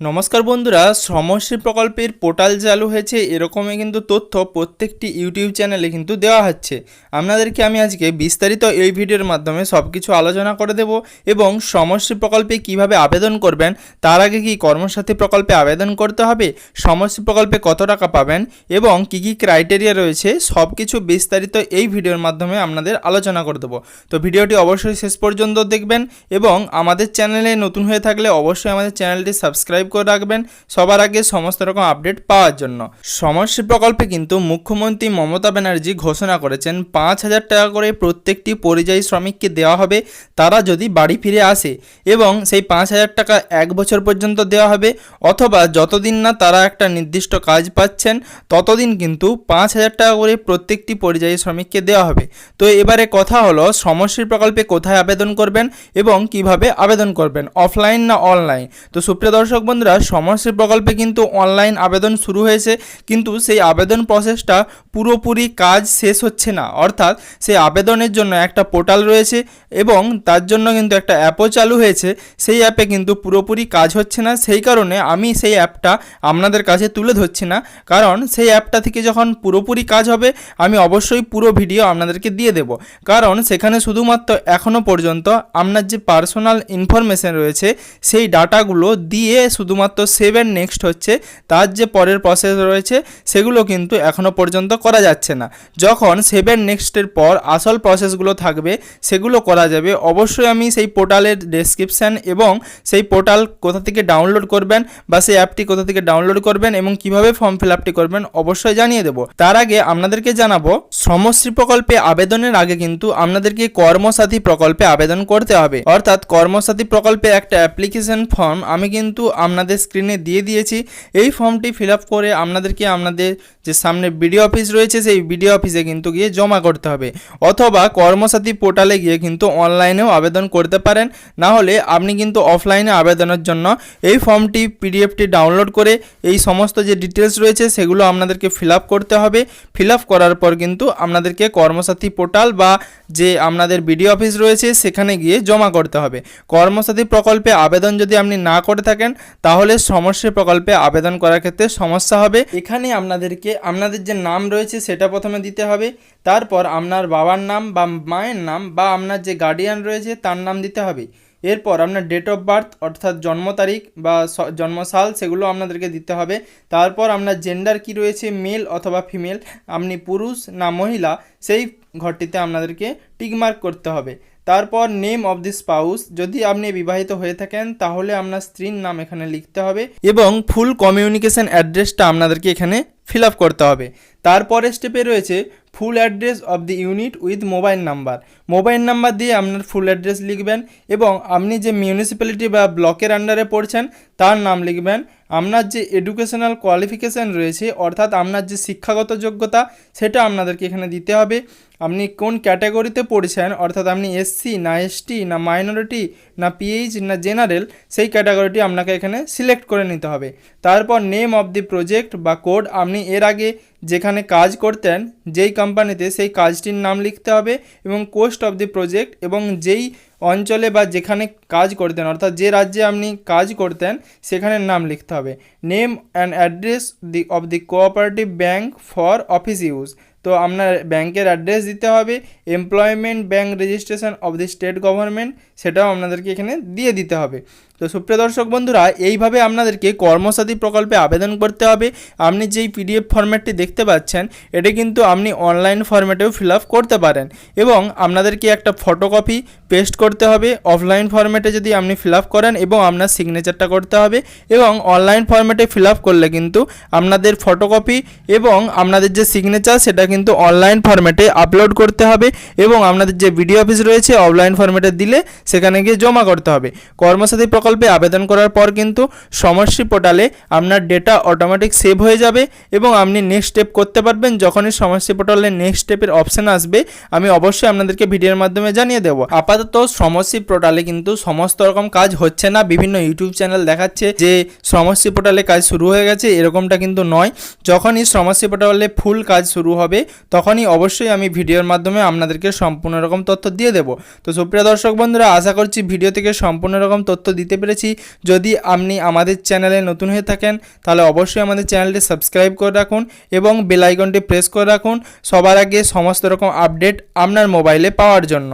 নমস্কার বন্ধুরা, শ্রমশ্রী প্রকল্পের পোর্টাল চালু হয়েছে, এরকমই কিন্তু তথ্য প্রত্যেকটি ইউটিউব চ্যানেলে কিন্তু দেওয়া হচ্ছে। আপনাদেরকে আমি আজকে বিস্তারিত এই ভিডিওর মাধ্যমে সব কিছু আলোচনা করে দেব এবং শ্রমশ্রী প্রকল্পে কীভাবে আবেদন করবেন, তার আগে কি কর্মসাথী প্রকল্পে আবেদন করতে হবে, শ্রমশ্রী প্রকল্পে কত টাকা পাবেন এবং কি কি ক্রাইটেরিয়া রয়েছে সব কিছু বিস্তারিত এই ভিডিওর মাধ্যমে আপনাদের আলোচনা করে দেবো। তো ভিডিওটি অবশ্যই শেষ পর্যন্ত দেখবেন এবং আমাদের চ্যানেলে নতুন হয়ে থাকলে অবশ্যই আমাদের চ্যানেলটি সাবস্ক্রাইব করে রাখবেন। সবার আগে সমস্ত রকম আপডেট পাওয়ার জন্য। সমশ্রী প্রকল্পে কিন্তু মুখ্যমন্ত্রী মমতা ব্যানার্জি ঘোষণা করেছেন, পাঁচ হাজার টাকা করে প্রত্যেকটি পরিযায়ী শ্রমিককে দেওয়া হবে, তারা যদি বাড়ি ফিরে আসে এবং সেই পাঁচ হাজার টাকা এক বছর পর্যন্ত দেওয়া হবে অথবা যতদিন না তারা একটা নির্দিষ্ট কাজ পাচ্ছেন, ততদিন কিন্তু পাঁচ হাজার টাকা করে প্রত্যেকটি পরিযায়ী শ্রমিককে দেওয়া হবে। তো এবারে কথা হলো সমশ্রী প্রকল্পে কোথায় আবেদন করবেন এবং কীভাবে আবেদন করবেন অফলাইন না অনলাইন তো সুপ্রিয় দর্শক বন্ধুরা সমশ্রী প্রকল্পে কিন্তু অনলাইন আবেদন শুরু হয়েছে, কিন্তু সেই আবেদন প্রসেসটা পুরোপুরি কাজ শেষ হচ্ছে না। অর্থাৎ সেই আবেদনের জন্য একটা পোর্টাল রয়েছে এবং তার জন্য কিন্তু একটা অ্যাপও চালু হয়েছে। সেই অ্যাপে কিন্তু পুরোপুরি কাজ হচ্ছে না। সেই কারণে আমি সেই অ্যাপটা আপনাদের কাছে তুলে ধরছি না। কারণ সেই অ্যাপটা থেকে যখন পুরোপুরি কাজ হবে, আমি অবশ্যই পুরো ভিডিও আপনাদেরকে দিয়ে দেব। কারণ সেখানে শুধুমাত্র এখনও পর্যন্ত আপনার যে পার্সোনাল ইনফরমেশন রয়েছে, সেই ডাটাগুলো দিয়ে শুধুমাত্র সেভেন নেক্সট হচ্ছে, তার যে পরের প্রসেস রয়েছে, সেগুলো কিন্তু এখনও পর্যন্ত করা যাচ্ছে না। যখন সেভেন নেক্সটের পর আসল প্রসেসগুলো থাকবে, সেগুলো করা যাবে। অবশ্যই আমি সেই পোর্টালের ডেসক্রিপশান এবং সেই পোর্টাল কোথা থেকে ডাউনলোড করবেন বা সেই অ্যাপটি কোথা থেকে ডাউনলোড করবেন এবং কীভাবে ফর্ম ফিল আপটি করবেন অবশ্যই জানিয়ে দেবো। তার আগে আপনাদেরকে জানাব, শ্রমশ্রী প্রকল্পে আবেদনের আগে কিন্তু আপনাদেরকে কর্মসাথী প্রকল্পে আবেদন করতে হবে। অর্থাৎ কর্মসাথী প্রকল্পে একটা অ্যাপ্লিকেশন ফর্ম আমি কিন্তু আপনাদের স্ক্রিনে দিয়ে দিয়েছি। এই ফর্মটি ফিল করে আপনাদেরকে আপনাদের যে সামনে বিডিও অফিস রয়েছে, সেই বিডিও অফিসে কিন্তু গিয়ে জমা করতে হবে। অথবা কর্মসাথী পোর্টালে গিয়ে কিন্তু অনলাইনেও আবেদন করতে পারেন। না হলে আপনি কিন্তু অফলাইনে আবেদনের জন্য এই ফর্মটি পিডিএফটি ডাউনলোড করে এই সমস্ত যে ডিটেলস রয়েছে, সেগুলো আপনাদেরকে ফিল করতে হবে। ফিল করার পর কিন্তু আপনাদেরকে কর্মসাথী পোর্টাল বা যে আপনাদের বিডিও অফিস রয়েছে, সেখানে গিয়ে জমা করতে হবে। কর্মসাথী প্রকল্পে আবেদন যদি আপনি না করে থাকেন তাহলে সমস্যা প্রকল্পে আবেদন করার ক্ষেত্রে সমস্যা হবে। এখানে আপনাদেরকে, আপনাদের যে নাম রয়েছে সেটা প্রথমে দিতে হবে। তারপর আপনার বাবার নাম বা মায়ের নাম বা আপনার যে গার্ডিয়ান রয়েছে তার নাম দিতে হবে। এরপর আপনার ডেট অফ বার্থ অর্থাৎ জন্ম তারিখ বা জন্মসাল, সেগুলো আপনাদেরকে দিতে হবে। তারপর আপনার জেন্ডার কি রয়েছে মেল অথবা ফিমেল আপনি পুরুষ না মহিলা, সেই ঘরটিতে আপনাদেরকে টিকমার্ক করতে হবে। তারপর নেম অফ দি স্পাউস যদি আপনি বিবাহিত হয়ে থাকেন, তাহলে আপনার স্ত্রীর নাম এখানে লিখতে হবে এবং ফুল কমিউনিকেশন অ্যাড্রেসটা আপনাদেরকে এখানে ফিল করতে হবে। তারপরে স্টেপে রয়েছে full address of the unit with mobile number mobile number দিয়ে আপনার ফুল অ্যাড্রেস লিখবেন এবং আপনি যে মিউনিসিপ্যালিটি বা ব্লকের আন্ডারে পড়ছেন, তার নাম লিখবেন। আপনার যে এডুকেশনাল কোয়ালিফিকেশান রয়েছে, অর্থাৎ আপনার যে শিক্ষাগত যোগ্যতা, সেটা আপনাদেরকে এখানে দিতে হবে। আপনি কোন ক্যাটাগরিতে পড়ছেন? অর্থাৎ আপনি এসসি না এসটি না মাইনরিটি না পিএইচ না জেনারেল সেই ক্যাটাগরিটি আপনাকে এখানে সিলেক্ট করে নিতে হবে। তারপর নেম অফ দি প্রজেক্ট বা কোড আপনি এর আগে যেখানে কাজ করতেন, যেই কোম্পানিতে সেই কাজটির নাম লিখতে হবে এবং কোস্ট অফ দি প্রজেক্ট এবং যেই অঞ্চলে বা যেখানে কাজ করতেন, অর্থাৎ যে রাজ্যে আপনি কাজ করতেন সেখানের নাম লিখতে হবে। Name and address the of the cooperative bank for office use তো আপনার ব্যাংকের অ্যাড্রেস দিতে হবে employment bank registration of the state government সেটাও আপনাদেরকে এখানে দিয়ে দিতে হবে। তো সুপ্রিয় দর্শক বন্ধুরা, এইভাবে আপনাদেরকে কর্মসাথী প্রকল্পে আবেদন করতে হবে। আপনি যেই পিডিএফ ফর্ম্যাটটি দেখতে পাচ্ছেন, এটা কিন্তু আপনি অনলাইন ফর্ম্যাটেও ফিল করতে পারেন এবং আপনাদেরকে একটা ফটোকপি পেস্ট করতে হবে। অফলাইন ফর্ম্যাটে যদি আপনি ফিল করেন এবং আপনার সিগনেচারটা করতে হবে এবং অনলাইন ফর্ম্যাটে ফিল করলে কিন্তু আপনাদের ফটোকপি এবং আপনাদের যে সিগনেচার সেটা কিন্তু অনলাইন ফরম্যাটে আপলোড করতে হবে এবং আপনাদের যে ভিডিও অফিস রয়েছে অফলাইন ফরম্যাটে দিলে সেখানে গিয়ে জমা করতে হবে। কর্মসাথী প্রকল্পে আবেদন করার পর কিন্তু সমশ্রী পোর্টালে আপনার ডেটা অটোমেটিক সেভ হয়ে যাবে এবং আপনি নেক্সট স্টেপ করতে পারবেন। যখনই সমশ্রী পোর্টালে নেক্সট স্টেপের অপশান আসবে, আমি অবশ্যই আপনাদেরকে ভিডিওর মাধ্যমে জানিয়ে দেবো। আপাতত সমশ্রী পোর্টালে কিন্তু সমস্ত রকম কাজ হচ্ছে না। বিভিন্ন ইউটিউব চ্যানেল দেখাচ্ছে যে সমশ্রী পোর্টালে কাজ শুরু হয়ে গেছে, এরকমটা কিন্তু নয়। যখনই সমশ্রী পোর্টালে ফুল কাজ শুরু হবে তখনই অবশ্যই আমি ভিডিওর মাধ্যমে আপনাদেরকে সম্পূর্ণ রকম তথ্য দিয়ে দেব। তো সুপ্রিয় দর্শক বন্ধুরা, আশা করছি ভিডিও থেকে সম্পূর্ণ রকম তথ্য দিতে পেরেছি। যদি আপনি আমাদের চ্যানেলে নতুন হয়ে থাকেন, তাহলে অবশ্যই আমাদের চ্যানেলটি সাবস্ক্রাইব করে রাখুন এবং বেলাইকনটি প্রেস করে রাখুন সবার আগে সমস্ত রকম আপডেট আপনার মোবাইলে পাওয়ার জন্য।